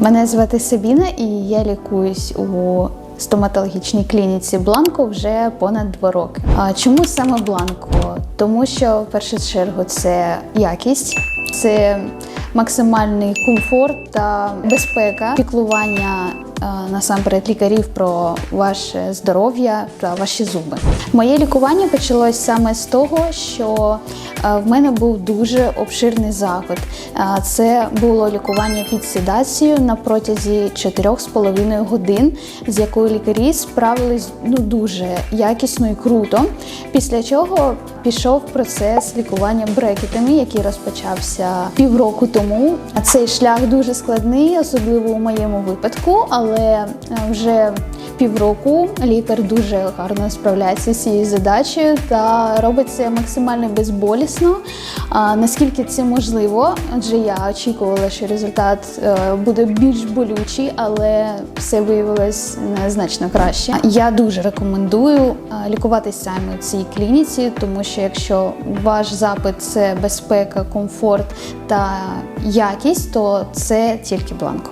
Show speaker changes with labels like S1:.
S1: Мене звати Сабіна і я лікуюсь у стоматологічній клініці Бланко вже понад два роки. А чому саме Бланко? Тому що в першу чергу це якість, це максимальний комфорт та безпека, піклування насамперед лікарів про ваше здоров'я та ваші зуби. Моє лікування почалось саме з того, що в мене був дуже обширний. Е, Це було лікування під седацією на протязі 4,5 годин, з якою лікарі справились ну дуже якісно і круто. Після чого пішов процес лікування брекетами, який розпочався півроку тому. Цей шлях дуже складний, особливо у моєму випадку, але е, вже півроку лікар дуже гарно справляється з цією задачею та робить це максимально безболісно. Наскільки це можливо, адже я очікувала, що результат е, буде більш болючий, але все виявилось значно краще. Я дуже рекомендую е, лікуватися саме у цій клініці, тому що якщо ваш запит це безпека, комфорт та якість, то це тільки бланко.